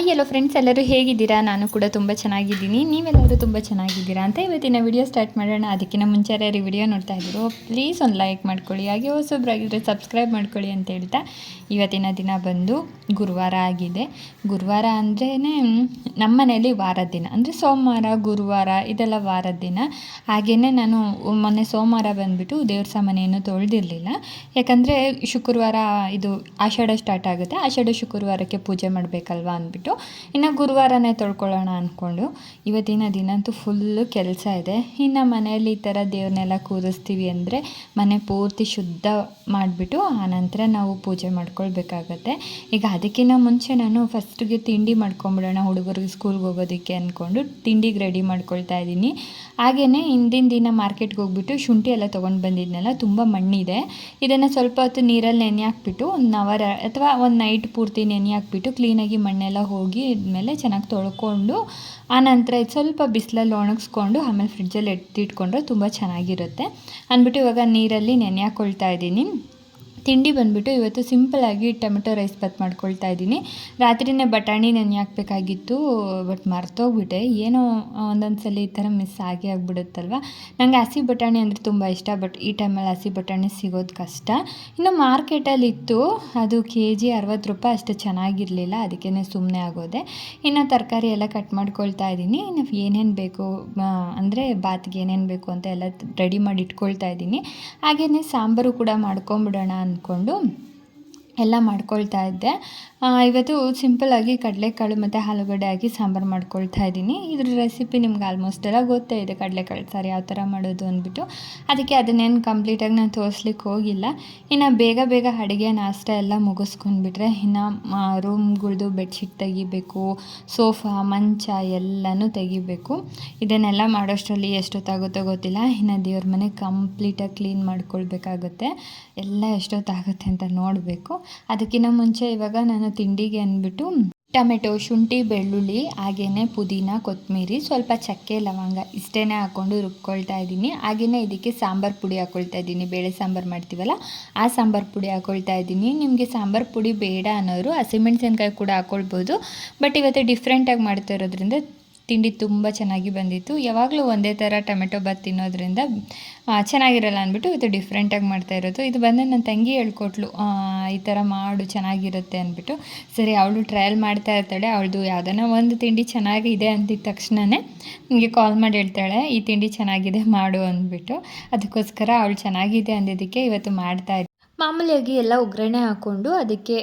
Hi ಎಲ್ಲೋ friends ಎಲ್ಲರೂ ಹೇಗಿದ್ದೀರಾ? ನಾನು ಕೂಡ ತುಂಬ ಚೆನ್ನಾಗಿದ್ದೀನಿ. ನೀವೆಲ್ಲರೂ ತುಂಬ ಚೆನ್ನಾಗಿದ್ದೀರಾ ಅಂತ ಇವತ್ತಿನ ವಿಡಿಯೋ ಸ್ಟಾರ್ಟ್ ಮಾಡೋಣ. ಅದಕ್ಕಿಂತ ಮುಂಚೆ ಯಾರು ವಿಡಿಯೋ ನೋಡ್ತಾ ಇದ್ದೀರೋ ಪ್ಲೀಸ್ ಒಂದು ಲೈಕ್ ಮಾಡ್ಕೊಳ್ಳಿ. ಹಾಗೆ ಹೊಸೊಬ್ರಾಗಿದ್ದರೆ ಸಬ್ಸ್ಕ್ರೈಬ್ ಮಾಡ್ಕೊಳ್ಳಿ ಅಂತ ಹೇಳ್ತಾ ಇವತ್ತಿನ ದಿನ ಬಂದು ಗುರುವಾರ ಆಗಿದೆ. ಗುರುವಾರ ಅಂದ್ರೇ ನಮ್ಮ ಮನೆಯಲ್ಲಿ ವಾರದ ದಿನ. ಅಂದರೆ ಸೋಮವಾರ, ಗುರುವಾರ ಇದೆಲ್ಲ ವಾರದ ದಿನ. ಹಾಗೆಯೇ ನಾನು ಮೊನ್ನೆ ಸೋಮವಾರ ಬಂದುಬಿಟ್ಟು ದೇವ್ರ ಸಾಮಾನೆಯನ್ನು ತೊಳೆದಿರಲಿಲ್ಲ. ಯಾಕಂದರೆ ಶುಕ್ರವಾರ ಇದು ಆಷಾಢ ಸ್ಟಾರ್ಟ್ ಆಗುತ್ತೆ. ಆಷಾಢ ಶುಕ್ರವಾರಕ್ಕೆ ಪೂಜೆ ಮಾಡಬೇಕಲ್ವಾ ಅಂದ್ಬಿಟ್ಟು. ಇನ್ನು ಗುರುವಾರನೇ ತೊಳ್ಕೊಳ್ಳೋಣ ಅಂದ್ಕೊಂಡು ಇವತ್ತಿನ ದಿನ ಅಂತೂ ಫುಲ್ಲು ಕೆಲಸ ಇದೆ. ಇನ್ನು ಮನೆಯಲ್ಲಿ ಈ ಥರ ದೇವ್ರನ್ನೆಲ್ಲ ಕೂರಿಸ್ತೀವಿ ಅಂದರೆ ಮನೆ ಪೂರ್ತಿ ಶುದ್ಧ ಮಾಡಿಬಿಟ್ಟು ಆನಂತರ ನಾವು ಪೂಜೆ ಮಾಡ್ಕೊಳ್ಬೇಕಾಗತ್ತೆ ಈಗ ಅದಕ್ಕಿಂತ ಮುಂಚೆ ನಾನು ಫಸ್ಟಿಗೆ ತಿಂಡಿ ಮಾಡ್ಕೊಂಬಿಡೋಣ ಹುಡುಗರಿಗೆ ಸ್ಕೂಲ್ಗೆ ಹೋಗೋದಕ್ಕೆ ಅಂದ್ಕೊಂಡು ತಿಂಡಿಗೆ ರೆಡಿ ಮಾಡ್ಕೊಳ್ತಾ ಇದ್ದೀನಿ. ಹಾಗೆಯೇ ಹಿಂದಿನ ದಿನ ಮಾರ್ಕೆಟ್ಗೆ ಹೋಗ್ಬಿಟ್ಟು ಶುಂಠಿ ಎಲ್ಲ ತೊಗೊಂಡು ಬಂದಿದ್ನಲ್ಲ, ತುಂಬ ಮಣ್ಣಿದೆ. ಇದನ್ನು ಸ್ವಲ್ಪ ಹೊತ್ತು ನೀರಲ್ಲಿ ನೆನೆ ಹಾಕ್ಬಿಟ್ಟು ಒಂದು ಅವರ್ ಅಥವಾ ಒಂದು ನೈಟ್ ಪೂರ್ತಿ ನೆನೆ ಹಾಕ್ಬಿಟ್ಟು ಕ್ಲೀನಾಗಿ ಮಣ್ಣೆಲ್ಲ ಹೋಗಿ ಇದ್ಮೇಲೆ ಚೆನ್ನಾಗಿ ತೊಳ್ಕೊಂಡು ಆನಂತರ ಇದು ಸ್ವಲ್ಪ ಬಿಸಿಲಲ್ಲಿ ಒಣಗಿಸ್ಕೊಂಡು ಆಮೇಲೆ ಫ್ರಿಡ್ಜಲ್ಲಿ ಎತ್ತಿಟ್ಕೊಂಡ್ರೆ ತುಂಬ ಚೆನ್ನಾಗಿರುತ್ತೆ. ಅಂದ್ಬಿಟ್ಟು ಇವಾಗ ನೀರಲ್ಲಿ ನೆನೆ ಹಾಕ್ಕೊಳ್ತಾ ಇದ್ದೀನಿ. ತಿಂಡಿ ಬಂದುಬಿಟ್ಟು ಇವತ್ತು ಸಿಂಪಲಾಗಿ ಟೊಮೆಟೊ ರೈಸ್ ಬಾತ್ ಮಾಡ್ಕೊಳ್ತಾ ಇದ್ದೀನಿ. ರಾತ್ರಿನೇ ಬಟಾಣಿ ನೆನೆ ಹಾಕ್ಬೇಕಾಗಿತ್ತು, ಬಟ್ ಮರ್ತೋಗ್ಬಿಟ್ಟೆ. ಏನೋ ಒಂದೊಂದು ಸಲ ಈ ಥರ ಮಿಸ್ ಆಗಿ ಆಗಿಬಿಡುತ್ತಲ್ವ? ನನಗೆ ಹಸಿ ಬಟಾಣಿ ಅಂದರೆ ತುಂಬ ಇಷ್ಟ, ಬಟ್ ಈ ಟೈಮಲ್ಲಿ ಹಸಿ ಬಟಾಣಿ ಸಿಗೋದು ಕಷ್ಟ. ಇನ್ನು ಮಾರ್ಕೆಟಲ್ಲಿ ಇತ್ತು, ಅದು ಕೆ ಜಿ ಅರವತ್ತು ರೂಪಾಯಿ ಅಷ್ಟು ಚೆನ್ನಾಗಿರಲಿಲ್ಲ ಅದಕ್ಕೇ ಸುಮ್ಮನೆ ಆಗೋದೆ. ಇನ್ನು ತರಕಾರಿ ಎಲ್ಲ ಕಟ್ ಮಾಡ್ಕೊಳ್ತಾ ಇದ್ದೀನಿ. ಇನ್ನು ಏನೇನು ಬೇಕು ಅಂದರೆ ಬಾತ್ಗೆ ಏನೇನು ಬೇಕು ಅಂತ ಎಲ್ಲ ರೆಡಿ ಮಾಡಿ ಇಟ್ಕೊಳ್ತಾ ಇದ್ದೀನಿ. ಹಾಗೆಯೇ ಸಾಂಬಾರು ಕೂಡ ಮಾಡ್ಕೊಂಬಿಡೋಣ ಅಂದ್ಕೊಂಡು ಎಲ್ಲ ಮಾಡ್ಕೊಳ್ತಾ ಇದ್ದೆ. ಇವತ್ತು ಸಿಂಪಲ್ಲಾಗಿ ಕಡಲೆಕಾಳು ಮತ್ತು ಆಲೂಗಡ್ಡೆ ಹಾಕಿ ಸಾಂಬಾರು ಮಾಡ್ಕೊಳ್ತಾ ಇದ್ದೀನಿ. ಇದ್ರ ರೆಸಿಪಿ ನಿಮ್ಗೆ ಆಲ್ಮೋಸ್ಟ್ ಎಲ್ಲ ಗೊತ್ತೇ ಇದೆ, ಕಡಲೆಕಾಳು ಸಾರು ಯಾವ ಥರ ಮಾಡೋದು ಅಂದ್ಬಿಟ್ಟು. ಅದಕ್ಕೆ ಅದನ್ನೇನು ಕಂಪ್ಲೀಟಾಗಿ ನಾನು ತೋರಿಸ್ಲಿಕ್ಕೆ ಹೋಗಿಲ್ಲ. ಇನ್ನು ಬೇಗ ಬೇಗ ಅಡುಗೆ, ನಾಷ್ಟ ಎಲ್ಲ ಮುಗಿಸ್ಕೊಂಡ್ಬಿಟ್ರೆ ಇನ್ನು ರೂಮ್ಗಳ್ದು ಬೆಡ್ಶೀಟ್ ತೆಗಿಬೇಕು ಸೋಫಾ ಮಂಚ ಎಲ್ಲನೂ ತೆಗಿಬೇಕು. ಇದನ್ನೆಲ್ಲ ಮಾಡೋಷ್ಟರಲ್ಲಿ ಎಷ್ಟೊತ್ತಾಗುತ್ತೋ ಗೊತ್ತಿಲ್ಲ. ಇನ್ನು ದೇವ್ರ ಮನೆ ಕಂಪ್ಲೀಟಾಗಿ ಕ್ಲೀನ್ ಮಾಡ್ಕೊಳ್ಬೇಕಾಗುತ್ತೆ. ಎಲ್ಲ ಎಷ್ಟೊತ್ತಾಗುತ್ತೆ ಅಂತ ನೋಡಬೇಕು. ಅದಕ್ಕಿಂತ ಮುಂಚೆ ಇವಾಗ ನಾನು ತಿಂಡಿಗೆ ಅಂದ್ಬಿಟ್ಟು ಟೊಮೆಟೊ, ಶುಂಠಿ, ಬೆಳ್ಳುಳ್ಳಿ ಹಾಗೆಯೇ ಪುದೀನ, ಕೊತ್ತಂಬರಿ, ಸ್ವಲ್ಪ ಚಕ್ಕೆ, ಲವಂಗ ಇಷ್ಟೇ ಹಾಕ್ಕೊಂಡು ರುಬ್ಕೊಳ್ತಾ ಇದ್ದೀನಿ. ಹಾಗೆಯೇ ಇದಕ್ಕೆ ಸಾಂಬಾರು ಪುಡಿ ಹಾಕ್ಕೊಳ್ತಾ ಇದ್ದೀನಿ. ಬೇಳೆ ಸಾಂಬಾರು ಮಾಡ್ತೀವಲ್ಲ, ಆ ಸಾಂಬಾರು ಪುಡಿ ಹಾಕ್ಕೊಳ್ತಾ ಇದ್ದೀನಿ. ನಿಮಗೆ ಸಾಂಬಾರು ಪುಡಿ ಬೇಡ ಅನ್ನೋರು ಹಸಿಮೆಣ್ಸಿನ್ಕಾಯಿ ಕೂಡ ಹಾಕ್ಕೊಳ್ಬೋದು ಬಟ್ ಇವತ್ತು ಡಿಫ್ರೆಂಟಾಗಿ ಮಾಡ್ತಾ ಇರೋದ್ರಿಂದ ತಿಂಡಿ ತುಂಬ ಚೆನ್ನಾಗಿ ಬಂದಿತ್ತು. ಯಾವಾಗಲೂ ಒಂದೇ ಥರ ಟೊಮೆಟೊ ಬಾತ್ ತಿನ್ನೋದ್ರಿಂದ ಚೆನ್ನಾಗಿರಲ್ಲ ಅಂದ್ಬಿಟ್ಟು ಇದು ಡಿಫ್ರೆಂಟಾಗಿ ಮಾಡ್ತಾ ಇರೋದು. ಇದು ಬಂದು ನನ್ನ ತಂಗಿ ಹೇಳ್ಕೊಟ್ಲು ಈ ಥರ ಮಾಡು, ಚೆನ್ನಾಗಿರುತ್ತೆ ಅಂದ್ಬಿಟ್ಟು. ಸರಿ, ಅವಳು ಟ್ರಯಲ್ ಮಾಡ್ತಾ ಇರ್ತಾಳೆ, ಅವಳದು ಯಾವುದನ್ನ ಒಂದು ತಿಂಡಿ ಚೆನ್ನಾಗಿದೆ ಅಂದಿದ್ದ ತಕ್ಷಣವೇ ನನಗೆ ಕಾಲ್ ಮಾಡಿ ಹೇಳ್ತಾಳೆ, ಈ ತಿಂಡಿ ಚೆನ್ನಾಗಿದೆ ಮಾಡು ಅಂದ್ಬಿಟ್ಟು. ಅದಕ್ಕೋಸ್ಕರ ಅವಳು ಚೆನ್ನಾಗಿದೆ ಅಂದಿದ್ದಕ್ಕೆ ಇವತ್ತು ಮಾಡ್ತಾ ಮಾಮೂಲಿಯಾಗಿ ಎಲ್ಲ ಒಗ್ಗರಣೆ ಹಾಕ್ಕೊಂಡು ಅದಕ್ಕೆ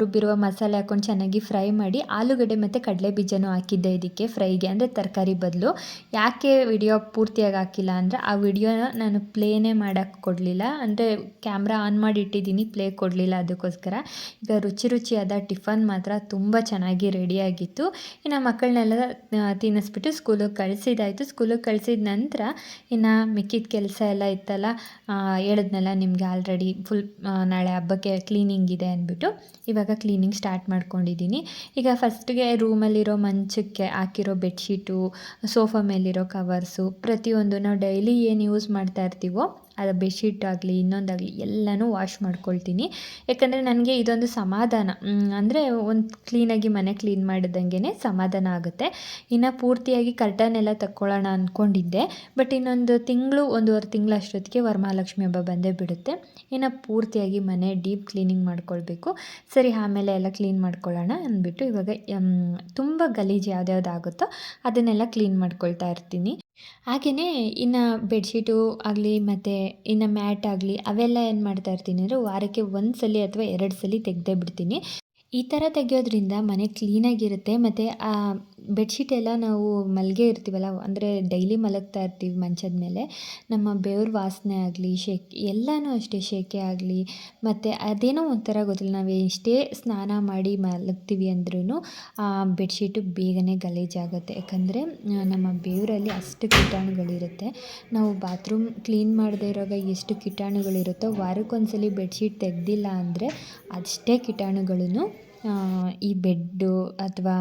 ರುಬ್ಬಿರುವ ಮಸಾಲೆ ಹಾಕ್ಕೊಂಡು ಚೆನ್ನಾಗಿ ಫ್ರೈ ಮಾಡಿ ಆಲೂಗಡ್ಡೆ ಮತ್ತು ಕಡಲೆ ಬೀಜನೂ ಹಾಕಿದ್ದೆ ಇದಕ್ಕೆ ಫ್ರೈಗೆ, ಅಂದರೆ ತರಕಾರಿ ಬದಲು. ಯಾಕೆ ವಿಡಿಯೋ ಪೂರ್ತಿಯಾಗಿ ಹಾಕಿಲ್ಲ ಅಂದರೆ ಆ ವಿಡಿಯೋನ ನಾನು ಪ್ಲೇನೇ ಮಾಡೋಕ್ಕೆ ಕೊಡಲಿಲ್ಲ. ಅಂದರೆ ಕ್ಯಾಮ್ರಾ ಆನ್ ಮಾಡಿ ಇಟ್ಟಿದ್ದೀನಿ, ಪ್ಲೇ ಕೊಡಲಿಲ್ಲ ಅದಕ್ಕೋಸ್ಕರ. ಈಗ ರುಚಿ ರುಚಿಯಾದ ಟಿಫನ್ ಮಾತ್ರ ತುಂಬ ಚೆನ್ನಾಗಿ ರೆಡಿಯಾಗಿತ್ತು ಇನ್ನು ಮಕ್ಕಳನ್ನೆಲ್ಲ ತಿನ್ನಿಸ್ಬಿಟ್ಟು ಸ್ಕೂಲಿಗೆ ಕಳಿಸಿದಾಯಿತು. ಸ್ಕೂಲಿಗೆ ಕಳಿಸಿದ ನಂತರ ಇನ್ನು ಮಿಕ್ಕಿದ ಕೆಲಸ ಎಲ್ಲ ಇತ್ತಲ್ಲ ಹೇಳಿದ್ನಲ್ಲ ನಿಮಗೆ ಆಲ್ರೆಡಿ ಫುಲ್ ನಾಳೆ ಹಬ್ಬಕ್ಕೆ ಕ್ಲೀನಿಂಗ್ ಇದೆ ಅಂದ್ಬಿಟ್ಟು ಇವಾಗ ಕ್ಲೀನಿಂಗ್ ಸ್ಟಾರ್ಟ್ ಮಾಡ್ಕೊಂಡಿದ್ದೀನಿ. ಈಗ ಫಸ್ಟ್ಗೆ ರೂಮಲ್ಲಿರೋ ಮಂಚಕ್ಕೆ ಹಾಕಿರೋ ಬೆಡ್ಶೀಟು ಸೋಫಾ ಮೇಲಿರೋ ಕವರ್ಸು ಪ್ರತಿಯೊಂದು ನಾವು ಡೈಲಿ ಏನು ಯೂಸ್ ಮಾಡ್ತಾ ಇರ್ತೀವೋ ಅದು ಬೆಡ್ಶೀಟ್ ಆಗಲಿ, ಇನ್ನೊಂದಾಗಲಿ ಎಲ್ಲನೂ ವಾಶ್ ಮಾಡ್ಕೊಳ್ತೀನಿ. ಯಾಕಂದರೆ ನನಗೆ ಇದೊಂದು ಸಮಾಧಾನ. ಅಂದರೆ ಒಂದು ಕ್ಲೀನಾಗಿ ಮನೆ ಕ್ಲೀನ್ ಮಾಡಿದಂಗೆ ಸಮಾಧಾನ ಆಗುತ್ತೆ. ಇನ್ನು ಪೂರ್ತಿಯಾಗಿ ಕರ್ಟನ್ ಎಲ್ಲ ತಕ್ಕೊಳ್ಳೋಣ ಅಂದ್ಕೊಂಡಿದ್ದೆ ಬಟ್ ಇನ್ನೊಂದು ತಿಂಗಳು, ಒಂದೂವರೆ ತಿಂಗಳು ಅಷ್ಟೊತ್ತಿಗೆ ವರಮಹಾಲಕ್ಷ್ಮಿ ಹಬ್ಬ ಬಂದೇ ಬಿಡುತ್ತೆ. ಇನ್ನು ಪೂರ್ತಿಯಾಗಿ ಮನೆ ಡೀಪ್ ಕ್ಲೀನಿಂಗ್ ಮಾಡ್ಕೊಳ್ಬೇಕು. ಸರಿ, ಆಮೇಲೆ ಎಲ್ಲ ಕ್ಲೀನ್ ಮಾಡ್ಕೊಳ್ಳೋಣ ಅಂದ್ಬಿಟ್ಟು ಇವಾಗ ತುಂಬ ಗಲೀಜು ಯಾವ್ದ್ಯಾವ್ದು ಆಗುತ್ತೋ ಅದನ್ನೆಲ್ಲ ಕ್ಲೀನ್ ಮಾಡ್ಕೊಳ್ತಾ ಇರ್ತೀನಿ. ಹಾಗೆಯೇ ಇನ್ನು ಬೆಡ್ಶೀಟು ಆಗಲಿ, ಮತ್ತು ಇನ್ನು ಮ್ಯಾಟ್ ಆಗಲಿ ಅವೆಲ್ಲ ಏನು ಮಾಡ್ತಾ ಇರ್ತೀನಿ ಅಂದರೆ ವಾರಕ್ಕೆ ಒಂದು ಸಲ ಅಥವಾ ಎರಡು ಸಲ ತೆಗೆದೇ ಬಿಡ್ತೀನಿ. ಈ ಥರ ತೆಗೆಯೋದ್ರಿಂದ ಮನೆ ಕ್ಲೀನಾಗಿರುತ್ತೆ ಮತ್ತು ಬೆಡ್ಶೀಟ್ ಎಲ್ಲ ನಾವು ಮಲಗೆ ಇರ್ತೀವಲ್ಲ ಅಂದರೆ ಡೈಲಿ ಮಲಗ್ತಾ ಇರ್ತೀವಿ ಮಂಚದ ಮೇಲೆ. ನಮ್ಮ ಬೆವ್ರ ವಾಸನೆ ಆಗಲಿ ಶೆಕೆ ಎಲ್ಲನೂ ಅಷ್ಟೇ ಶೇಕೆ ಆಗಲಿ ಮತ್ತು ಅದೇನೋ ಒಂಥರ ಗೊತ್ತಿಲ್ಲ ನಾವು ಎಷ್ಟೇ ಸ್ನಾನ ಮಾಡಿ ಮಲಗ್ತೀವಿ ಅಂದ್ರೂ ಆ ಬೆಡ್ಶೀಟು ಬೇಗನೆ ಗಲೀಜಾಗುತ್ತೆ. ಯಾಕಂದರೆ ನಮ್ಮ ಬೆವರಲ್ಲಿ ಅಷ್ಟು ಕೀಟಾಣುಗಳಿರುತ್ತೆ. ನಾವು ಬಾತ್ರೂಮ್ ಕ್ಲೀನ್ ಮಾಡದೇ ಇರುವಾಗ ಎಷ್ಟು ಕೀಟಾಣುಗಳಿರುತ್ತೋ ವಾರಕ್ಕೊಂದ್ಸಲಿ ಬೆಡ್ಶೀಟ್ ತೆಗೆದಿಲ್ಲ ಅಂದರೆ ಅಷ್ಟೇ ಕೀಟಾಣುಗಳನ್ನು ಆ, ಈ ಬೆಡ್ಡು ಅಥವಾ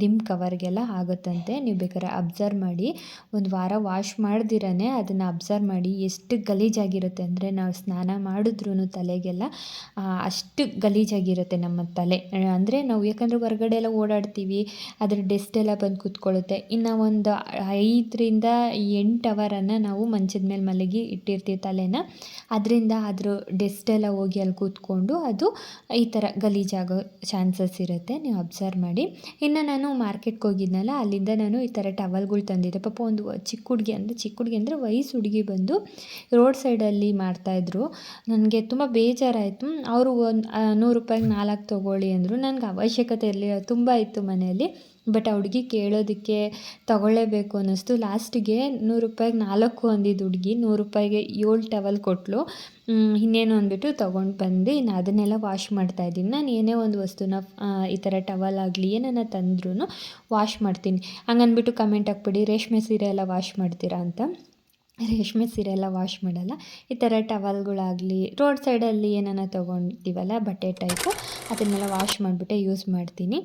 ಡಿಮ್ ಕವರ್ಗೆಲ್ಲ ಆಗುತ್ತಂತೆ. ನೀವು ಬೇಕಾದ್ರೆ ಅಬ್ಸರ್ವ್ ಮಾಡಿ, ಒಂದು ವಾರ ವಾಶ್ ಮಾಡ್ದಿರೇ ಅದನ್ನು ಅಬ್ಸರ್ವ್ ಮಾಡಿ, ಎಷ್ಟು ಗಲೀಜಾಗಿರುತ್ತೆ ಅಂದರೆ ನಾವು ಸ್ನಾನ ಮಾಡಿದ್ರೂ ತಲೆಗೆಲ್ಲ ಅಷ್ಟು ಗಲೀಜಾಗಿರುತ್ತೆ ನಮ್ಮ ತಲೆ. ಅಂದರೆ ನಾವು ಯಾಕಂದರೆ ಹೊರಗಡೆ ಎಲ್ಲ ಓಡಾಡ್ತೀವಿ, ಅದ್ರ ಡೆಸ್ಟ್ ಎಲ್ಲ ಬಂದು ಕೂತ್ಕೊಳ್ಳುತ್ತೆ. ಇನ್ನು ಒಂದು ಐದರಿಂದ ಎಂಟು ಅವರನ್ನು ನಾವು ಮಂಚದ ಮೇಲೆ ಮಲಗಿ ಇಟ್ಟಿರ್ತೀವಿ ತಲೆನ. ಅದರಿಂದ ಅದ್ರ ಡೆಸ್ಟ್ ಎಲ್ಲ ಹೋಗಿ ಅಲ್ಲಿ ಕೂತ್ಕೊಂಡು ಅದು ಈ ಥರ ಗಲೀಜಾಗೋ ಚಾನ್ಸಸ್ ಇರುತ್ತೆ, ನೀವು ಅಬ್ಸರ್ವ್ ಮಾಡಿ. ಇನ್ನು ನಾನು ಮಾರ್ಕೆಟ್ಗೆ ಹೋಗಿದ್ನಲ್ಲ, ಅಲ್ಲಿಂದ ನಾನು ಈ ಥರ ಟವಲ್ಗಳು ತಂದಿದ್ದೆ. ಪಾಪ ಒಂದು ಚಿಕ್ಕ ಹುಡುಗಿ ಅಂದರೆ, ಚಿಕ್ಕ ಹುಡುಗಿ ಅಂದರೆ ವಯಸ್ಸು ಹುಡುಗಿ ಬಂದು ರೋಡ್ ಸೈಡಲ್ಲಿ ಮಾಡ್ತಾಯಿದ್ರು ನನಗೆ ತುಂಬ ಬೇಜಾರಾಯಿತು. ಅವರು ಒಂದು ನೂರು ರೂಪಾಯಿಗೆ ನಾಲ್ಕು ತೊಗೊಳ್ಳಿ ಅಂದರು. ನನಗೆ ಅವಶ್ಯಕತೆ ಇರಲಿಲ್ಲ. ತುಂಬ ಇತ್ತು ಮನೆಯಲ್ಲಿ. ಬಟ್ ಆ ಹುಡುಗಿ ಕೇಳೋದಕ್ಕೆ ತಗೊಳ್ಳೇಬೇಕು ಅನ್ನಿಸ್ತು. ಲಾಸ್ಟಿಗೆ ನೂರು ರೂಪಾಯಿಗೆ ನಾಲ್ಕು ಅಂದಿದ್ದು ಹುಡುಗಿ ನೂರು ರೂಪಾಯಿಗೆ ಏಳು ಟವಲ್ ಕೊಟ್ಟಳು ಇನ್ನೇನು ಅಂದ್ಬಿಟ್ಟು ತೊಗೊಂಡು ಬಂದು. ಇನ್ನು ಅದನ್ನೆಲ್ಲ ವಾಶ್ ಮಾಡ್ತಾ ಇದ್ದೀನಿ. ನಾನು ಏನೇ ಒಂದು ವಸ್ತುನ ಈ ಥರ ಟವಲ್ ಆಗಲಿ ಏನನ್ನ ತಂದ್ರೂ ವಾಶ್ ಮಾಡ್ತೀನಿ. ಹಂಗನ್ಬಿಟ್ಟು ಕಮೆಂಟ್ ಹಾಕ್ಬಿಡಿ. ರೇಷ್ಮೆ ಸೀರೆ ಎಲ್ಲ ವಾಶ್ ಮಾಡ್ತೀರಾ ಅಂತ. ರೇಷ್ಮೆ ಸೀರೆ ಎಲ್ಲ ವಾಶ್ ಮಾಡಲ್ಲ. ಈ ಥರ ಟವಲ್ಗಳಾಗಲಿ ರೋಡ್ ಸೈಡಲ್ಲಿ ಏನನ್ನ ತೊಗೊಂಡಿವಲ್ಲ ಬಟ್ಟೆ ಟೈಪು ಅದನ್ನೆಲ್ಲ ವಾಶ್ ಮಾಡಿಬಿಟ್ಟೆ ಯೂಸ್ ಮಾಡ್ತೀನಿ.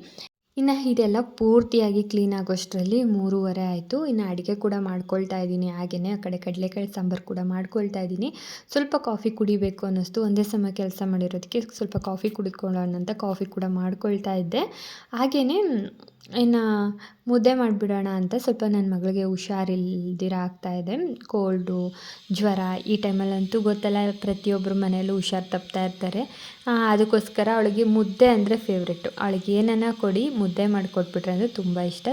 ಇನ್ನು ಇದೆಲ್ಲ ಪೂರ್ತಿಯಾಗಿ ಕ್ಲೀನ್ ಆಗೋಷ್ಟರಲ್ಲಿ ಮೂರುವರೆ ಆಯಿತು. ಇನ್ನು ಅಡುಗೆ ಕೂಡ ಮಾಡ್ಕೊಳ್ತಾ ಇದ್ದೀನಿ. ಹಾಗೆಯೇ ಆ ಕಡೆ ಕಡಲೆಕಾಳು ಸಾಂಬಾರು ಕೂಡ ಮಾಡ್ಕೊಳ್ತಾ ಇದ್ದೀನಿ. ಸ್ವಲ್ಪ ಕಾಫಿ ಕುಡಿಬೇಕು ಅನ್ನಿಸ್ತು. ಒಂದೇ ಸಮ ಕೆಲಸ ಮಾಡಿರೋದಕ್ಕೆ ಸ್ವಲ್ಪ ಕಾಫಿ ಕುಡಿಕೊಳ್ಳೋಣ ಅಂತ ಕಾಫಿ ಕೂಡ ಮಾಡ್ಕೊಳ್ತಾ ಇದ್ದೆ. ಹಾಗೆಯೇ ಇನ್ನು ಮುದ್ದೆ ಮಾಡಿಬಿಡೋಣ ಅಂತ ಸ್ವಲ್ಪ ನನ್ನ ಮಗಳಿಗೆ ಹುಷಾರಿಲ್ದಿರ ಇದೆ. ಕೋಲ್ಡು, ಜ್ವರ ಈ ಟೈಮಲ್ಲಂತೂ ಗೊತ್ತಲ್ಲ ಪ್ರತಿಯೊಬ್ಬರ ಮನೆಯಲ್ಲೂ ಹುಷಾರು ತಪ್ತಾ ಇರ್ತಾರೆ. ಅದಕ್ಕೋಸ್ಕರ ಅವಳಿಗೆ ಮುದ್ದೆ ಅಂದರೆ ಫೇವ್ರೆಟ್ಟು ಅವಳಿಗೆ ಏನನ್ನ ಕೊಡಿ ಮುದ್ದೆ ಮಾಡಿಕೊಟ್ಬಿಟ್ರೆ ಅಂದರೆ ತುಂಬ ಇಷ್ಟ.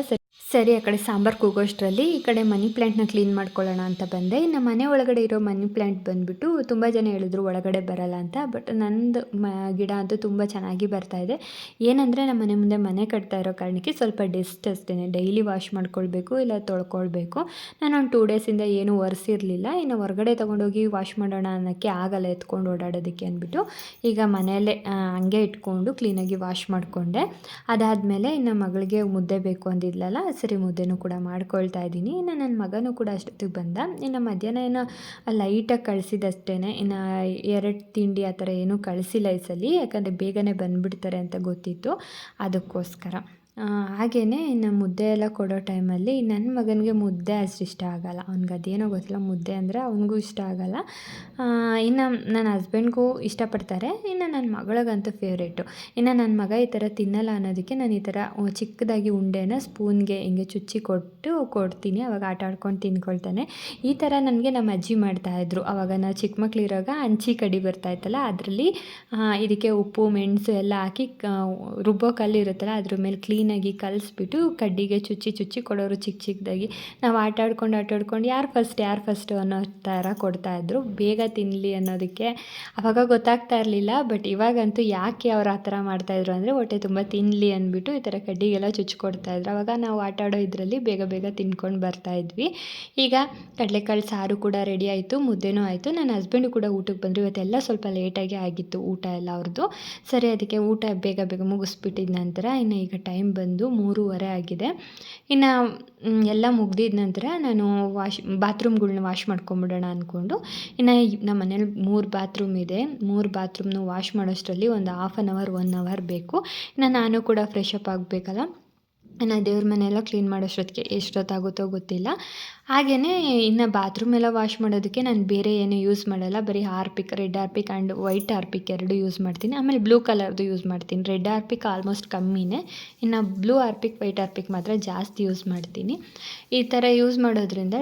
ಸರಿ, ಆ ಕಡೆ ಸಾಂಬಾರು ಕೂಗೋಷ್ಟರಲ್ಲಿ ಈ ಕಡೆ ಮನಿ ಪ್ಲ್ಯಾಂಟ್ನ ಕ್ಲೀನ್ ಮಾಡ್ಕೊಳ್ಳೋಣ ಅಂತ ಬಂದೆ. ಇನ್ನು ಮನೆ ಒಳಗಡೆ ಇರೋ ಮನಿ ಪ್ಲ್ಯಾಂಟ್ ಬಂದುಬಿಟ್ಟು ತುಂಬ ಜನ ಹೇಳಿದ್ರು ಒಳಗಡೆ ಬರಲ್ಲ ಅಂತ, ಬಟ್ ನಂದು ಮ, ಗಿಡ ಅಂತೂ ತುಂಬ ಚೆನ್ನಾಗಿ ಬರ್ತಾ ಇದೆ. ಏನಂದರೆ ನಮ್ಮ ಮನೆ ಮುಂದೆ ಮನೆ ಕಟ್ತಾ ಇರೋ ಕಾರಣಕ್ಕೆ ಸ್ವಲ್ಪ ಡೆಸ್ಟ್ ಅಷ್ಟೇ ಡೈಲಿ ವಾಶ್ ಮಾಡ್ಕೊಳ್ಬೇಕು, ಇಲ್ಲ ತೊಳ್ಕೊಳ್ಬೇಕು. ನಾನು ಒಂದು ಟೂ ಡೇಸಿಂದ ಏನೂ ಒರೆಸಿರಲಿಲ್ಲ. ಇನ್ನು ಹೊರಗಡೆ ತೊಗೊಂಡೋಗಿ ವಾಶ್ ಮಾಡೋಣ ಅನ್ನೋಕ್ಕೆ ಆಗಲ್ಲ, ಎತ್ಕೊಂಡು ಓಡಾಡೋದಕ್ಕೆ ಅಂದ್ಬಿಟ್ಟು ಈಗ ಮನೆಯಲ್ಲೇ ಹಂಗೆ ಇಟ್ಕೊಂಡು ಕ್ಲೀನಾಗಿ ವಾಶ್ ಮಾಡಿಕೊಂಡೆ. ಅದಾದಮೇಲೆ ಇನ್ನು ಮಗಳಿಗೆ ಮುದ್ದೆ ಬೇಕು ಅಂದಿದ್ಲಲ್ಲ ಸರಿ ಮುದ್ದೆನೂ ಕೂಡ ಮಾಡ್ಕೊಳ್ತಾ ಇದ್ದೀನಿ. ಇನ್ನು ನನ್ನ ಮಗನೂ ಕೂಡ ಅಷ್ಟೊತ್ತಿಗೆ ಬಂದ. ಇನ್ನು ಮಧ್ಯಾಹ್ನ ಏನೋ ಲೈಟಾಗಿ ಕಳಿಸಿದಷ್ಟೇ ಇನ್ನು ಎರಡು ತಿಂಡಿ ಆ ಥರ ಏನೂ ಕಳಿಸಿಲ್ಲ ಈ ಸಲ. ಯಾಕಂದರೆ ಬೇಗನೆ ಬಂದುಬಿಡ್ತಾರೆ ಅಂತ ಗೊತ್ತಿತ್ತು. ಅದಕ್ಕೋಸ್ಕರ. ಹಾಗೆಯೇ ಇನ್ನು ಮುದ್ದೆ ಎಲ್ಲ ಕೊಡೋ ಟೈಮಲ್ಲಿ ನನ್ನ ಮಗನಿಗೆ ಮುದ್ದೆ ಅಷ್ಟು ಇಷ್ಟ ಆಗಲ್ಲ. ಅವ್ನಿಗೆ ಅದೇನೋ ಗೊತ್ತಿಲ್ಲ, ಮುದ್ದೆ ಅಂದರೆ ಅವನಿಗೂ ಇಷ್ಟ ಆಗಲ್ಲ. ಇನ್ನು ನನ್ನ ಹಸ್ಬೆಂಡ್ಗೂ ಇಷ್ಟಪಡ್ತಾರೆ. ಇನ್ನು ನನ್ನ ಮಗಳಿಗಂತೂ ಫೇವ್ರೇಟು ಇನ್ನು ನನ್ನ ಮಗ ಈ ಥರ ತಿನ್ನಲ್ಲ ಅನ್ನೋದಕ್ಕೆ ನಾನು ಈ ಥರ ಚಿಕ್ಕದಾಗಿ ಉಂಡೆನ ಸ್ಪೂನ್ಗೆ ಹಿಂಗೆ ಚುಚ್ಚಿ ಕೊಟ್ಟು ಕೊಡ್ತೀನಿ. ಅವಾಗ ಆಟ ಆಡ್ಕೊಂಡು ತಿನ್ಕೊಳ್ತಾನೆ. ಈ ಥರ ನನಗೆ ನಮ್ಮ ಅಜ್ಜಿ ಮಾಡ್ತಾಯಿದ್ರು ಅವಾಗ ನಾವು ಚಿಕ್ಕ ಮಕ್ಕಳಿರೋಾಗ ಹಂಚಿ ಕಡಿ ಬರ್ತಾಯಿತ್ತಲ್ಲ ಅದರಲ್ಲಿ ಇದಕ್ಕೆ ಉಪ್ಪು, ಮೆಣಸು ಎಲ್ಲ ಹಾಕಿ ರುಬ್ಬೋ ಕಲ್ಲು ಇರುತ್ತಲ್ಲ, ಅದ್ರ ಮೇಲೆ ಕ್ಲೀನಾಗಿ ಕಲಿಸ್ಬಿಟ್ಟು ಕಡ್ಡಿಗೆ ಚುಚ್ಚಿ ಚುಚ್ಚಿ ಕೊಡೋರು ಚಿಕ್ಕ ಚಿಕ್ಕದಾಗಿ. ನಾವು ಆಟ ಆಡ್ಕೊಂಡು ಆಟ ಆಡ್ಕೊಂಡು ಯಾರು ಫಸ್ಟ್ ಯಾರು ಫಸ್ಟು ಅನ್ನೋ ಥರ ಕೊಡ್ತಾಯಿದ್ರು ಬೇಗ ತಿನ್ನಲಿ ಅನ್ನೋದಕ್ಕೆ ಅವಾಗ ಗೊತ್ತಾಗ್ತಾ ಇರಲಿಲ್ಲ. ಬಟ್ ಇವಾಗಂತೂ ಯಾಕೆ ಅವ್ರು ಆ ಥರ ಮಾಡ್ತಾಯಿದ್ರು ಅಂದರೆ ಹೊಟ್ಟೆ ತುಂಬ ತಿನ್ನಲಿ ಅಂದ್ಬಿಟ್ಟು ಈ ಥರ ಕಡ್ಡಿಗೆಲ್ಲ ಚುಚ್ಚಿ ಕೊಡ್ತಾಯಿದ್ರು ಅವಾಗ ನಾವು ಆಟ ಆಡೋ ಇದರಲ್ಲಿ ಬೇಗ ಬೇಗ ತಿನ್ಕೊಂಡು ಬರ್ತಾಯಿದ್ವಿ ಈಗ ಕಡಲೆಕಾಳು ಸಾರು ಕೂಡ ರೆಡಿ ಆಯಿತು, ಮುದ್ದೆನೂ ಆಯಿತು. ನನ್ನ ಹಸ್ಬೆಂಡು ಕೂಡ ಊಟಕ್ಕೆ ಬಂದರು. ಇವತ್ತೆಲ್ಲ ಸ್ವಲ್ಪ ಲೇಟಾಗಿ ಆಗಿತ್ತು ಊಟ ಎಲ್ಲ ಅವ್ರದ್ದು ಸರಿ, ಅದಕ್ಕೆ ಊಟ ಬೇಗ ಬೇಗ ಮುಗಿಸ್ಬಿಟ್ಟಿದ ನಂತರ ಇನ್ನು ಈಗ ಟೈಮ್ ಬಂದು ಮೂರುವರೆ ಆಗಿದೆ. ಇನ್ನು ಎಲ್ಲ ಮುಗ್ದಿದ ನಂತರ ನಾನು ವಾಶ್, ಬಾತ್ರೂಮ್ಗಳ್ನ ವಾಶ್ ಮಾಡ್ಕೊಂಬಿಡೋಣ ಅಂದ್ಕೊಂಡು ಇನ್ನು ನಮ್ಮ ಮನೇಲಿ ಮೂರು ಬಾತ್ರೂಮ್ ಇದೆ. ಮೂರು ಬಾತ್ರೂಮ್ನ ವಾಶ್ ಮಾಡೋಷ್ಟರಲ್ಲಿ ಒಂದು half an hour one hour ಬೇಕು. ಇನ್ನು ನಾನು ಕೂಡ ಫ್ರೆಶ್ ಅಪ್ ಆಗಬೇಕಲ್ಲ? ಇನ್ನು ದೇವ್ರ ಮನೆಯೆಲ್ಲ ಕ್ಲೀನ್ ಮಾಡೋಷ್ಟೊತ್ತಿಗೆ ಎಷ್ಟೊತ್ತಾಗುತ್ತೋ ಗೊತ್ತಿಲ್ಲ. ಹಾಗೆಯೇ ಇನ್ನು ಬಾತ್ರೂಮ್ ಎಲ್ಲ ವಾಶ್ ಮಾಡೋದಕ್ಕೆ ನಾನು ಬೇರೆ ಏನು ಯೂಸ್ ಮಾಡಲ್ಲ. ಬರೀ Harpic red Harpic and white Harpic ಎರಡು ಯೂಸ್ ಮಾಡ್ತೀನಿ. ಆಮೇಲೆ ಬ್ಲೂ ಕಲರ್ದು ಯೂಸ್ ಮಾಡ್ತೀನಿ. ರೆಡ್ ಹಾರ್ಪಿಕ್ ಆಲ್ಮೋಸ್ಟ್ ಕಮ್ಮಿನೇ. ಇನ್ನು ಬ್ಲೂ ಹಾರ್ಪಿಕ್ ವೈಟ್ ಹಾರ್ಪಿಕ್ ಮಾತ್ರ ಜಾಸ್ತಿ ಯೂಸ್ ಮಾಡ್ತೀನಿ. ಈ ಥರ ಯೂಸ್ ಮಾಡೋದ್ರಿಂದ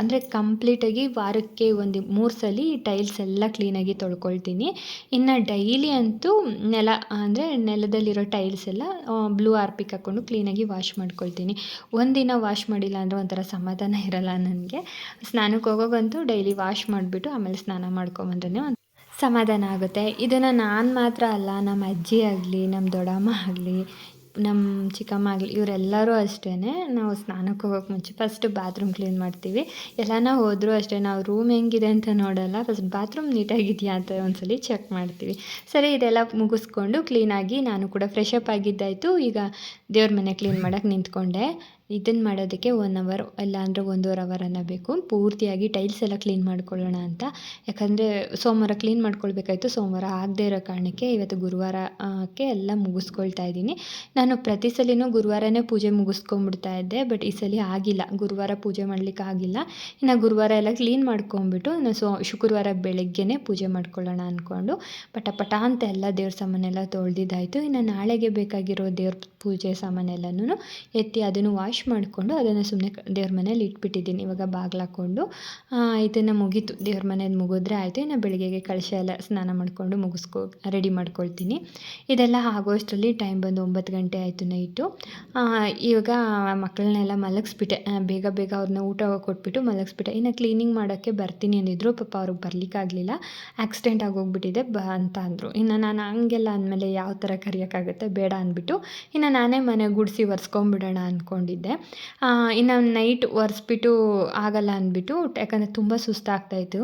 ಅಂದರೆ ಕಂಪ್ಲೀಟಾಗಿ ವಾರಕ್ಕೆ ಒಂದು ಮೂರು ಸಲ ಟೈಲ್ಸ್ ಎಲ್ಲ ಕ್ಲೀನಾಗಿ ತೊಳ್ಕೊಳ್ತೀನಿ. ಇನ್ನು ಡೈಲಿ ಅಂತೂ ನೆಲ, ಅಂದರೆ ನೆಲದಲ್ಲಿರೋ ಟೈಲ್ಸ್ ಎಲ್ಲ ಬ್ಲೂ ಹಾರ್ಪಿಕ್ ಹಾಕ್ಕೊಂಡು ಕ್ಲೀನಾಗಿ ವಾಶ್ ಮಾಡ್ಕೊಳ್ತೀನಿ. ಒಂದಿನ ವಾಶ್ ಮಾಡಿಲ್ಲ ಅಂದರೆ ಒಂಥರ ಸಮಾಧಾನ ಇರಲ್ಲ ನನಗೆ. ಸ್ನಾನಕ್ಕೆ ಹೋಗೋಗಂತೂ ಡೈಲಿ ವಾಶ್ ಮಾಡಿಬಿಟ್ಟು ಆಮೇಲೆ ಸ್ನಾನ ಮಾಡ್ಕೊಂಬಂದ್ರೆ ಒಂದು ಸಮಾಧಾನ ಆಗುತ್ತೆ. ಇದನ್ನು ನಾನು ಮಾತ್ರ ಅಲ್ಲ, ನಮ್ಮ ಅಜ್ಜಿ ಆಗಲಿ, ನಮ್ಮ ದೊಡ್ಡಮ್ಮ ಆಗಲಿ, ನಮ್ಮ ಚಿಕ್ಕಮ್ಮ ಆಗಲಿ, ಇವರೆಲ್ಲರೂ ಅಷ್ಟೇ ನಾವು ಸ್ನಾನಕ್ಕೆ ಹೋಗೋಕೆ ಮುಂಚೆ ಫಸ್ಟ್ ಬಾತ್ರೂಮ್ ಕ್ಲೀನ್ ಮಾಡ್ತೀವಿ. ಎಲ್ಲಾನ ಹೋದರೂ ಅಷ್ಟೇ, ನಾವು ರೂಮ್ ಹೆಂಗಿದೆ ಅಂತ ನೋಡಲ್ಲ ಫಸ್ಟ್ ಬಾತ್ರೂಮ್ ನೀಟಾಗಿದೆಯಾ ಅಂತ ಒಂದ್ಸಲಿ ಚೆಕ್ ಮಾಡ್ತೀವಿ. ಸರಿ, ಇದೆಲ್ಲ ಮುಗಿಸ್ಕೊಂಡು ಕ್ಲೀನಾಗಿ ನಾನು ಕೂಡ ಫ್ರೆಶ್ ಅಪ್ ಆಗಿದ್ದಾಯಿತು. ಈಗ ದೇವ್ರ ಮನೆ ಕ್ಲೀನ್ ಮಾಡೋಕ್ಕೆ ನಿಂತ್ಕೊಂಡೆ. ಇದನ್ನು ಮಾಡೋದಕ್ಕೆ ಒನ್ ಅವರ್ ಇಲ್ಲ ಅಂದರೆ ಒಂದೂವರೆ ಅವರನ್ನು ಬೇಕು. ಪೂರ್ತಿಯಾಗಿ ಟೈಲ್ಸ್ ಎಲ್ಲ ಕ್ಲೀನ್ ಮಾಡ್ಕೊಳ್ಳೋಣ ಅಂತ. ಯಾಕಂದರೆ ಸೋಮವಾರ ಕ್ಲೀನ್ ಮಾಡ್ಕೊಳ್ಬೇಕಾಯ್ತು. ಸೋಮವಾರ ಆಗದೇ ಇರೋ ಕಾರಣಕ್ಕೆ ಇವತ್ತು ಗುರುವಾರಕ್ಕೆ ಎಲ್ಲ ಮುಗಿಸ್ಕೊಳ್ತಾ ಇದ್ದೀನಿ. ನಾನು ಪ್ರತಿ ಸಲಿನೂ ಗುರುವಾರನೇ ಪೂಜೆ ಮುಗಿಸ್ಕೊಂಡ್ಬಿಡ್ತಾ ಇದ್ದೆ ಬಟ್ ಈ ಸಲ ಆಗಿಲ್ಲ. ಗುರುವಾರ ಪೂಜೆ ಮಾಡಲಿಕ್ಕೆ ಆಗಿಲ್ಲ. ಇನ್ನು ಗುರುವಾರ ಎಲ್ಲ ಕ್ಲೀನ್ ಮಾಡ್ಕೊಂಬಿಟ್ಟು ನಾನು ಸೋ, ಶುಕ್ರವಾರ ಬೆಳಗ್ಗೆನೇ ಪೂಜೆ ಮಾಡ್ಕೊಳ್ಳೋಣ ಅಂದ್ಕೊಂಡು ಪಟ ಪಟ ಅಂತ ಎಲ್ಲ ದೇವ್ರ ಸಾಮಾನೆಲ್ಲ ತೊಳೆದಿದ್ದಾಯಿತು. ಇನ್ನು ನಾಳೆಗೆ ಬೇಕಾಗಿರೋ ದೇವ್ರ ಪೂಜೆ ಸಾಮಾನೆಲ್ಲನೂ ಎತ್ತಿ ಅದನ್ನು ವಾಶ್ ಮಾಡಿಕೊಂಡು ಅದನ್ನು ಸುಮ್ಮನೆ ದೇವ್ರ ಮನೇಲಿ ಇಟ್ಬಿಟ್ಟಿದ್ದೀನಿ. ಇವಾಗ ಬಾಗ್ಲಾಕೊಂಡು ಇದನ್ನು ಮುಗೀತು. ದೇವ್ರ ಮನೇದು ಮುಗಿದ್ರೆ ಆಯಿತು. ಇನ್ನು ಬೆಳಗ್ಗೆಗೆ ಕಳಶ ಎಲ್ಲ ಸ್ನಾನ ಮಾಡಿಕೊಂಡು ಮುಗಿಸ್ಕೊ ರೆಡಿ ಮಾಡ್ಕೊಳ್ತೀನಿ. ಇದೆಲ್ಲ ಆಗೋಷ್ಟರಲ್ಲಿ ಟೈಮ್ ಬಂದು ಒಂಬತ್ತು ಗಂಟೆ ಆಯಿತು ನೈಟು. ಇವಾಗ ಮಕ್ಕಳನ್ನೆಲ್ಲ ಮಲಗಿಸ್ಬಿಟ್ಟೆ. ಬೇಗ ಬೇಗ ಅವ್ರನ್ನ ಊಟ ಕೊಟ್ಬಿಟ್ಟು ಮಲಗಿಸ್ಬಿಟ್ಟೆ. ಇನ್ನು ಕ್ಲೀನಿಂಗ್ ಮಾಡೋಕ್ಕೆ ಬರ್ತೀನಿ ಅಂದಿದ್ರು. ಪಾಪ ಅವ್ರಿಗೆ ಬರಲಿಕ್ಕಾಗಲಿಲ್ಲ ಆಕ್ಸಿಡೆಂಟ್ ಆಗೋಗ್ಬಿಟ್ಟಿದೆ ಬ ಅಂತ ಅಂದರು. ಇನ್ನು ನಾನು ಹಂಗೆಲ್ಲ ಅಂದಮೇಲೆ ಯಾವ ಥರ ಕರೆಯೋಕ್ಕಾಗುತ್ತೆ? ಬೇಡ ಅಂದ್ಬಿಟ್ಟು. ಇನ್ನು ನಾನೇ ಮನೆ ಗುಡಿಸಿ ಒರೆಸ್ಕೊಂಬಿಡೋಣ ಅಂದ್ಕೊಂಡಿದ್ದೆ ಇನ್ನು ನೈಟ್ ಒರೆಸ್ಬಿಟ್ಟು ಆಗಲ್ಲ ಅಂದ್ಬಿಟ್ಟು ಯಾಕಂದರೆ ತುಂಬ ಸುಸ್ತಾಗ್ತಾಯಿತ್ತು.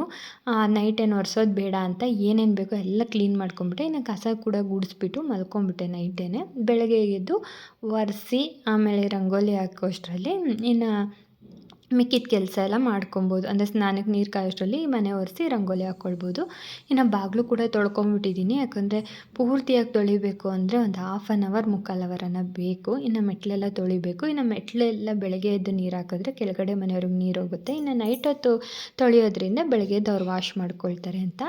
ನೈಟ್ ಏನು ಒರೆಸೋದು ಬೇಡ ಅಂತ ಏನೇನು ಬೇಕೋ ಎಲ್ಲ ಕ್ಲೀನ್ ಮಾಡ್ಕೊಂಬಿಟ್ಟೆ. ಇನ್ನು ಕಸ ಕೂಡ ಗುಡಿಸ್ಬಿಟ್ಟು ಮಲ್ಕೊಂಬಿಟ್ಟೆ ನೈಟೇನೆ. ಬೆಳಗ್ಗೆ ಎದ್ದು ಒರೆಸಿ ಆಮೇಲೆ ರಂಗೋಲಿ ಹಾಕೋಷ್ಟರಲ್ಲಿ ಇನ್ನು ಮಿಕ್ಕಿದ ಕೆಲಸ ಎಲ್ಲ ಮಾಡ್ಕೊಬೋದು. ಅಂದರೆ ಸ್ನಾನಕ್ಕೆ ನೀರು ಕಾಯೋಷ್ಟರಲ್ಲಿ ಮನೆ ಒರೆಸಿ ರಂಗೋಲಿ ಹಾಕ್ಕೊಳ್ಬೋದು ಇನ್ನು ಬಾಗಿಲು ಕೂಡ ತೊಳ್ಕೊಂಬಿಟ್ಟಿದ್ದೀನಿ ಯಾಕಂದರೆ ಪೂರ್ತಿಯಾಗಿ ತೊಳಿಬೇಕು ಅಂದರೆ ಒಂದು ಹಾಫ್ ಆನ್ ಅವರ್ ಮುಕ್ಕಾಲು ಅವರನ್ನು ಬೇಕು. ಇನ್ನು ಮೆಟ್ಲೆಲ್ಲ ತೊಳಿಬೇಕು. ಇನ್ನು ಮೆಟ್ಲೆಲ್ಲ ಬೆಳಗ್ಗೆ ಎದ್ದು ನೀರು ಹಾಕಿದ್ರೆ ಕೆಳಗಡೆ ಮನೆಯವ್ರಿಗೆ ನೀರು ಹೋಗುತ್ತೆ. ಇನ್ನು ನೈಟ್ ಹೊತ್ತು ತೊಳೆಯೋದ್ರಿಂದ ಬೆಳಗ್ಗೆ ಎದ್ದು ಅವ್ರು ವಾಶ್ ಮಾಡ್ಕೊಳ್ತಾರೆ ಅಂತ.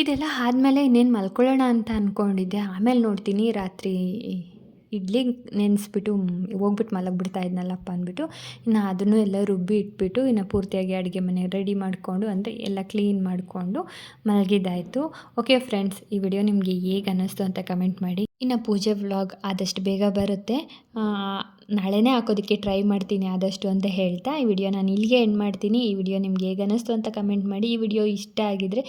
ಇದೆಲ್ಲ ಆದಮೇಲೆ ಇನ್ನೇನು ಮಲ್ಕೊಳ್ಳೋಣ ಅಂತ ಅಂದ್ಕೊಂಡಿದ್ದೆ ಆಮೇಲೆ ನೋಡ್ತೀನಿ ರಾತ್ರಿ ಇಡ್ಲಿ ನೆನೆಸ್ಬಿಟ್ಟು ಹೋಗ್ಬಿಟ್ಟು ಮಲಗಿಬಿಡ್ತಾ ಇದ್ನಲ್ಲಪ್ಪ ಅಂದ್ಬಿಟ್ಟು, ಇನ್ನು ಅದನ್ನು ಎಲ್ಲ ರುಬ್ಬಿ ಇಟ್ಬಿಟ್ಟು, ಇನ್ನು ಪೂರ್ತಿಯಾಗಿ ಅಡುಗೆ ಮನೆ ರೆಡಿ ಮಾಡಿಕೊಂಡು, ಅಂದರೆ ಎಲ್ಲ ಕ್ಲೀನ್ ಮಾಡಿಕೊಂಡು ಮಲಗಿದ್ದಾಯಿತು. ಓಕೆ ಫ್ರೆಂಡ್ಸ್, ಈ ವಿಡಿಯೋ ನಿಮಗೆ ಹೇಗೆ ಅನ್ನಿಸ್ತು ಅಂತ ಕಮೆಂಟ್ ಮಾಡಿ. ಇನ್ನು ಪೂಜೆ ವ್ಲಾಗ್ ಆದಷ್ಟು ಬೇಗ ಬರುತ್ತೆ. ನಾಳೆನೇ ಹಾಕೋದಕ್ಕೆ ಟ್ರೈ ಮಾಡ್ತೀನಿ ಆದಷ್ಟು ಅಂತ ಹೇಳ್ತಾ, ಈ ವಿಡಿಯೋ ನಾನು ಇಲ್ಲಿಗೆ ಎಂಡ್ ಮಾಡ್ತೀನಿ. ಈ ವಿಡಿಯೋ ನಿಮ್ಗೆ ಹೇಗೆ ಅನ್ನಿಸ್ತು ಅಂತ ಕಮೆಂಟ್ ಮಾಡಿ. ಈ ವಿಡಿಯೋ ಇಷ್ಟ ಆಗಿದ್ರೆ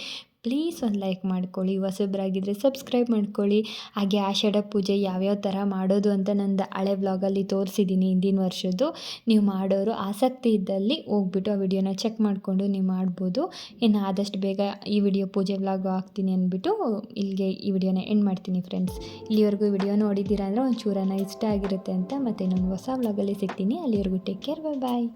ಪ್ಲೀಸ್ ಒಂದು ಲೈಕ್ ಮಾಡ್ಕೊಳ್ಳಿ ಹೊಸಬ್ರಾಗಿದ್ದರೆ ಸಬ್ಸ್ಕ್ರೈಬ್ ಮಾಡ್ಕೊಳ್ಳಿ. ಹಾಗೆ ಆಷಾಢ ಪೂಜೆ ಯಾವ್ಯಾವ ಥರ ಮಾಡೋದು ಅಂತ ನಂದು ಹಳೆ ವ್ಲಾಗಲ್ಲಿ ತೋರಿಸಿದ್ದೀನಿ ಹಿಂದಿನ ವರ್ಷದ್ದು. ನೀವು ಮಾಡೋರು ಆಸಕ್ತಿ ಇದ್ದಲ್ಲಿ ಹೋಗ್ಬಿಟ್ಟು ಆ ವಿಡಿಯೋನ ಚೆಕ್ ಮಾಡಿಕೊಂಡು ನೀವು ಮಾಡ್ಬೋದು. ಇನ್ನು ಆದಷ್ಟು ಬೇಗ ಈ ವಿಡಿಯೋ ಪೂಜೆ ವ್ಲಾಗು ಹಾಕ್ತೀನಿ ಅಂದ್ಬಿಟ್ಟು ಇಲ್ಲಿಗೆ ಈ ವಿಡಿಯೋನ ಎಂಡ್ ಮಾಡ್ತೀನಿ ಫ್ರೆಂಡ್ಸ್ ಇಲ್ಲಿವರೆಗೂ ವಿಡಿಯೋ ನೋಡಿದ್ದೀರಾ ಅಂದರೆ ಒಂದು ಚೂರನ ಇಷ್ಟ ಆಗಿರುತ್ತೆ ಅಂತ ಮತ್ತೆ ಇನ್ನೊಂದು ಹೊಸ ವ್ಲಾಗಲ್ಲಿ ಸಿಗ್ತೀನಿ. ಅಲ್ಲಿವರೆಗೂ ಟೇಕ್ ಕೇರ್ ಬಾಯ್ ಬಾಯ್